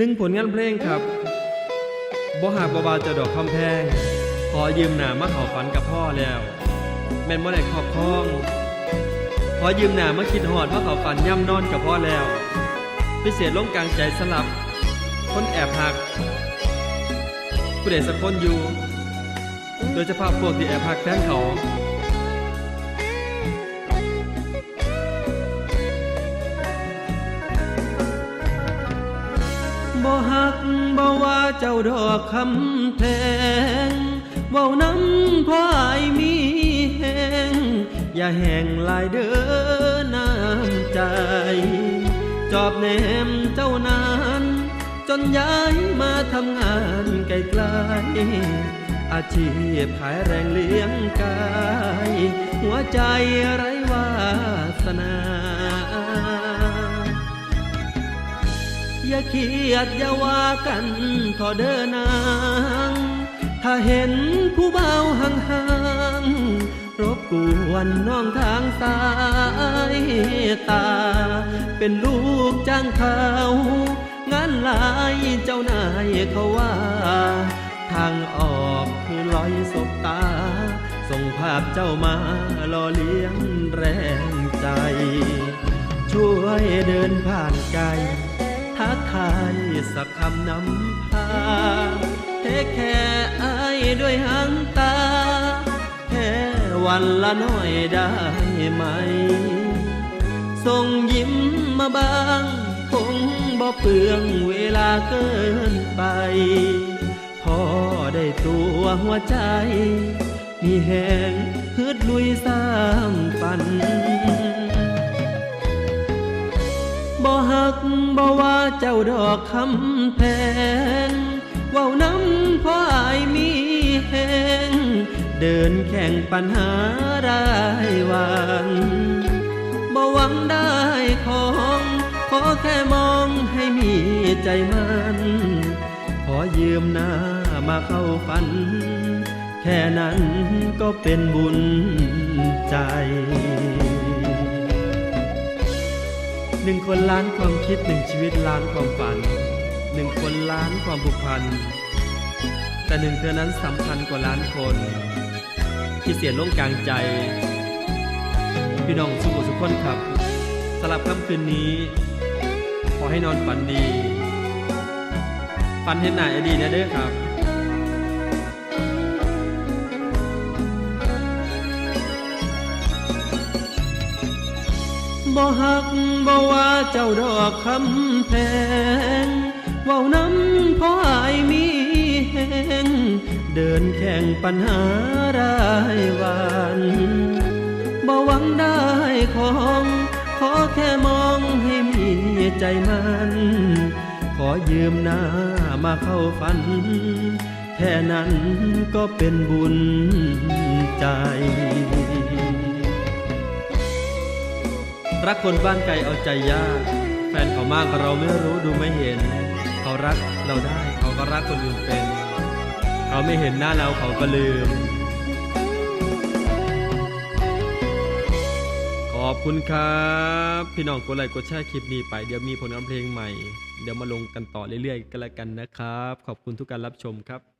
หนึ่งผลงานเพลงครับบ่หากบ่บาจะดอกคำแพง ขอยืมหนามาเขาฝันกับพ่อแล้ว แม่นบ่ได้ครอบครอง ขอยืมหนามาคิดหอดมาเขาฝันย่ำนอนกับพ่อแล้ว พิเศษลงกลางใจสลับ คนแอบหักผู้ใดสักคนอยู่ โดยเฉพาะพวกที่แอบหักแฟนเขา เจ้าดอกคำแพงเว้าน้ำพ่อไอายมีแหงอย่าแห่งลายเด้อน้ำใจ จอบแนมเจ้านาน จนย้ายมาทำงานไกลๆอาชีพขายแรงเลี้ยงกาย หัวใจไร้วาสนา อย่าเครียดอย่าว่ากันทอเดินนาง ถ้าเห็นผู้เบาห่างๆรบกวนน้องทางสายตา เป็นลูกจ้างเขางานหลายเจ้านายเขาว่า ทางออกคือลอยสบตา ส่งภาพเจ้ามาหล่อเลี้ยงแรงใจ ช่วยเดินผ่านไกล ทักทายสักคำนำพาเทแค่อายด้วยหางตา แค่วันละน้อยได้ไหม ส่งยิ้มมาบ้าง คงบ่เปลืองเวลาเกินไป พอได้ตัวหัวใจ มีแหงฮึดลุยสร้างฝัน ดอกคำแพงเว้าน้ำพราะอยมีแหงเดินแข่งปัญหารายวันบ่หวังได้ของขอแค่มองให้มีใจมันขอยืมหน้ามาเข้าฝัน แค่นั้นก็เป็นบุญใจ หนึ่งคนล้านความคิดหนึ่งชีวิตล้านความฝันหนึ่งคนล้านความผูกพัน แต่หนึ่งเธอนั้นสำคัญกว่าล้านคน ที่เสียลงกลางใจ พี่น้องสุขสุขคนครับสำหรับค่ำคืนนี้ ขอให้นอนฝันดี ฝันเห็นหน้าไอดีนะเด้อครับ บ่หักบ่ว่าเจ้าดอกคำแพงเว้าน้ำเพราะอายมีแหงเดินแข่งปัญหารายวันบ่หวังได้ของขอแค่มองให้มีใจมัน ขอยืมหน้ามาเข้าฝัน แค่นั้นก็เป็นบุญใจ รักคนบ้านไกลเอาใจยาก แฟนเขามากเราไม่รู้ดูไม่เห็น เขารักเราได้เขาก็รักคนอื่นเป็น เขาไม่เห็นหน้าเราเขาก็ลืม ขอบคุณครับ พี่น้องกดไลค์กดแชร์คลิปนี้ไป เดี๋ยวมีผลงานเพลงใหม่ เดี๋ยวมาลงกันต่อเรื่อยๆ กันแล้วกันนะครับ ขอบคุณทุกการรับชมครับ